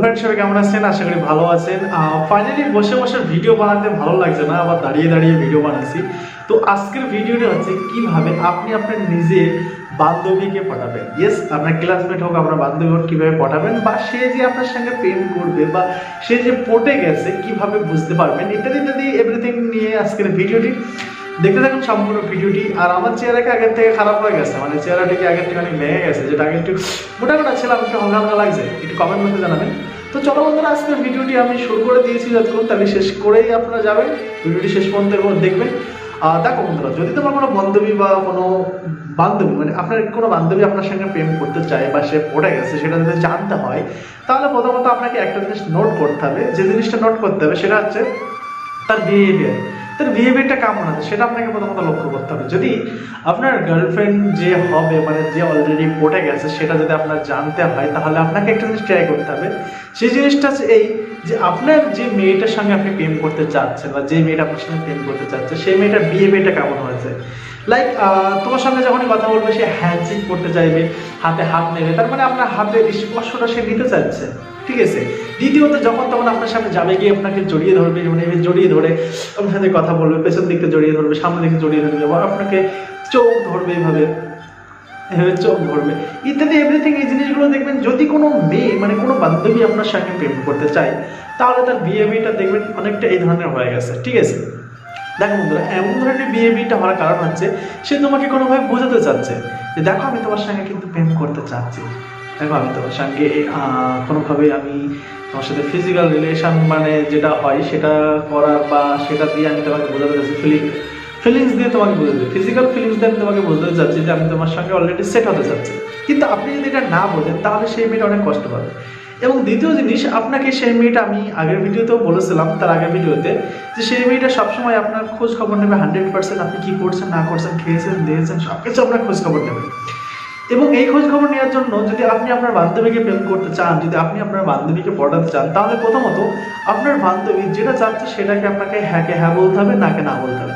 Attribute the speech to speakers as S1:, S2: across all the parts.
S1: Friend সবাই, কেমন আছেন? আশা করি ভালো আছেন। ফাইনালি বসে বসে ভিডিও বানাতে ভালো লাগছে না, আবার দাঁড়িয়ে দাঁড়িয়ে ভিডিও বানাচ্ছি। তো আজকের ভিডিওটা হচ্ছে কীভাবে আপনি আপনার নিজের বান্ধবীকে পাঠাবেন। ইয়েস আপনার ক্লাসমেট হোক, আপনার বান্ধবী হোক, কীভাবে পাঠাবেন, বা সে যে আপনার সঙ্গে প্রেম করবে, বা সে যে পটে গেছে, কীভাবে বুঝতে পারবেন, ইত্যাদি ইত্যাদি এভরিথিং নিয়ে আজকের ভিডিওটি দেখতে থাকুন সম্পূর্ণ ভিডিওটি। আর আমার চেহারাকে আগের থেকে খারাপ হয়ে গেছে? মানে চেহারাটিকে আগের থেকে অনেক ভেঙে গেছে? যেটা আগে একটু মোটা মোটা ছিলাম, একটু হালকা হালকা লাগছে। একটু কমেন্ট মধ্যে জানাবেন। তো চলো বন্ধুরা, আজকের ভিডিওটি আমি শুরু করে দিয়েছি যতক্ষণ, তাহলে শেষ করেই আপনারা যাবেন। ভিডিওটি শেষ পর্যন্ত এবং দেখবেন। আর দেখো বন্ধুরা, যদি তোমার কোনো বান্ধবী বা কোনো বান্ধবী মানে আপনার কোনো বান্ধবী আপনার সঙ্গে প্রেম করতে চায় বা সে পড়ে গেছে, সেটা যদি জানতে হয়, তাহলে প্রথমত আপনাকে একটা জিনিস নোট করতে হবে। যে জিনিসটা নোট করতে হবে, সেটা হচ্ছে তার বিহেভিয়ার তার বিহেভিয়ারটা কেমন আছে, সেটা আপনাকে প্রথমত লক্ষ্য করতে হবে। যদি আপনার গার্লফ্রেন্ড যে হবে মানে যে অলরেডি পটে গেছে, সেটা যদি আপনার জানতে হয়, তাহলে আপনাকে একটা জিনিস ট্রাই করতে হবে। সেই জিনিসটা এই যে আপনার যে মেয়েটার সঙ্গে আপনি প্রেম করতে চাচ্ছেন, বা যে মেয়েটা আপনার সঙ্গে প্রেম করতে চাচ্ছে, সেই মেয়েটার বিহেভিয়ারটা কেমন হয়েছে? লাইক তোমার সঙ্গে যখনই কথা বলবে, সে হ্যান্ডশেক করতে চাইবে, হাতে হাত নেবে। তার মানে আপনার হাতের স্পর্শটা সে নিতে চাচ্ছে। ঠিক আছে? দ্বিতীয়ত, যখন তখন আপনার সামনে যাবে গিয়ে আপনাকে জড়িয়ে ধরবে এভাবে জড়িয়ে ধরে আপনার সাথে কথা বলবে, পেছন দিকে জড়িয়ে ধরবে সামনে দিকে জড়িয়ে ধরবে বা আপনাকে চোখ ধরবে এইভাবে এভাবে চোখ ধরবে। ইত্যাদি এভরিথিং এই জিনিসগুলো দেখবেন, যদি কোনো মেয়ে মানে কোনো বান্ধবী আপনার সঙ্গে প্রেম করতে চায়, তাহলে তার বিহেভিয়ারটা দেখবেন অনেকটা এই ধরনের হয়ে গেছে। ঠিক আছে? দেখো বন্ধুরা, এমন ধরনের বিহেভিয়ারটা হওয়ার কারণ হচ্ছে, সে তোমাকে কোনোভাবে বোঝাতে চাচ্ছে। যে দেখো, আমি তোমার সঙ্গে কিন্তু প্রেম করতে চাচ্ছি। দেখো, আমি তোমার সঙ্গে কোনোভাবে আমি তোমার সাথে ফিজিক্যাল রিলেশন মানে যেটা হয়, সেটা করার বা সেটা দিয়ে আমি তোমাকে বোঝাতে চাচ্ছি ফিলিং ফিলিংস দিয়ে তোমাকে বোঝাতে ফিজিক্যাল ফিলিংস দিয়ে আমি তোমাকে বোঝাতে চাচ্ছি যে আমি তোমার সঙ্গে অলরেডি সেট হতে চাচ্ছি। কিন্তু আপনি যদি এটা না বোঝেন, তাহলে সেই মেয়েটা অনেক কষ্ট পাবে। এবং দ্বিতীয় জিনিস, আপনাকে সেই মেয়েটা আমি আগের ভিডিওতেও বলেছিলাম, তার আগের ভিডিওতে, যে সেই মেয়েটা সবসময় আপনার খোঁজ খবর নেবে হান্ড্রেড পার্সেন্ট আপনি কী করছেন, না করছেন, খেয়েছেন, দিয়েছেন সব কিছু আপনার খোঁজ খবর নেবে। এবং এই খোঁজ খবর নেওয়ার জন্য যদি আপনি আপনার বান্ধবীকে প্রেম করতে চান, যদি আপনি আপনার বান্ধবীকে পটাতে চান, তাহলে প্রথমত আপনার বান্ধবী যেটা চাচ্ছে সেটাকে আপনাকে হ্যাঁকে হ্যাঁ বলতে হবে, নাকে না বলতে হবে।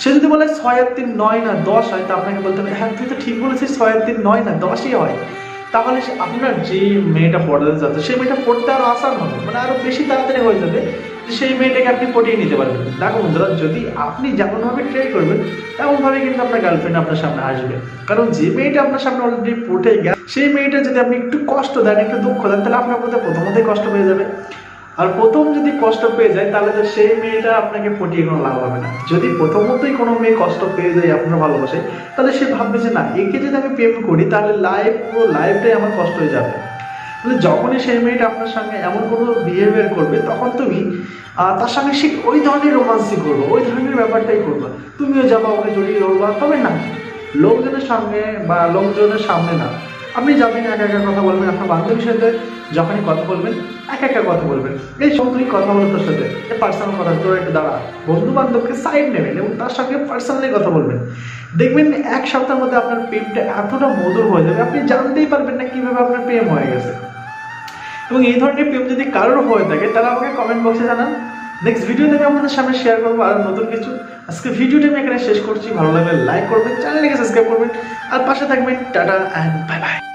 S1: সে যদি বলে ছয় আর তিন নয় না দশ হয়, তা আপনাকে বলতে হবে হ্যাঁ তুই তো ঠিক বলেছিস, ছয় আর তিন নয় না দশই হয়। তাহলে সে- আপনার যে মেয়েটা পড়াতে যাচ্ছে, সেই মেয়েটা পড়তে আরও আসান হবে মানে আরও বেশি তাড়াতাড়ি হয়ে যাবে যে সেই মেয়েটাকে আপনি পটিয়ে নিতে পারবেন। দেখো বন্ধুরা, যদি আপনি যেমনভাবে ট্রাই করবেন, তেমনভাবে কিন্তু আপনার গার্লফ্রেন্ড আপনার সামনে আসবে। কারণ যে মেয়েটা আপনার সামনে অলরেডি পটে গেছে, সেই মেয়েটা যদি আপনি একটু কষ্ট দেন, একটু দুঃখ দেন, তাহলে আপনার মধ্যে প্রথমতেই কষ্ট হয়ে যাবে। আর প্রথম যদি কষ্ট পেয়ে যায়, তাহলে তো সেই মেয়েটা আপনাকে পটিয়ে কোনো লাভ হবে না। যদি প্রথমতই কোনো মেয়ে কষ্ট পেয়ে যায় আপনার ভালোবাসে তাহলে সে ভাববে যে না, একে যদি আমি প্রেম করি, তাহলে লাইফ পুরো লাইফটাই আমার কষ্ট হয়ে যাবে। মানে যখনই সেই মেয়েটা আপনার সঙ্গে এমন কোনো বিহেভিয়ার করবে, তখন তুমি তার সঙ্গে সে ওই ধরনের রোমান্সই করব, ওই ধরনের ব্যাপারটাই করবা। তুমিও যাবা, ওকে জড়িয়ে ধরবা, তবে না, লোকজনের সঙ্গে বা লোকজনের সামনে না আপনি যাবেন একা একা কথা বলবেন, আপনার বান্ধবীর সাথে যখনই কথা বলবেন, একা একা কথা বলবেন। এই সব তুমি কথা বলো তোর সাথে। পার্সোনাল কথা, তোর একটু দাঁড়া। বন্ধু বান্ধবকে সাইড নেবেন এবং তার সঙ্গে পার্সোনালি কথা বলবেন। দেখবেন এক সপ্তাহের মধ্যে আপনার প্রেমটা এতটা মধুর হয়ে যাবে, আপনি জানতেই পারবেন না কীভাবে আপনার প্রেম হয়ে গেছে। এবং এই ধরনের প্রেম যদি কারোর হয়ে থাকে, তাহলে আমাকে কমেন্ট বক্সে জানান। নেক্সট ভিডিও আমি আপনাদের সামনে শেয়ার করব আর নতুন কিছু। আজকে ভিডিওটি আমি এখানে শেষ করছি। ভালো লাগলে লাইক করবেন চ্যানেলটিকে সাবস্ক্রাইব করবেন। আর পাশে থাকবেন, টাটা অ্যান্ড বাই বাই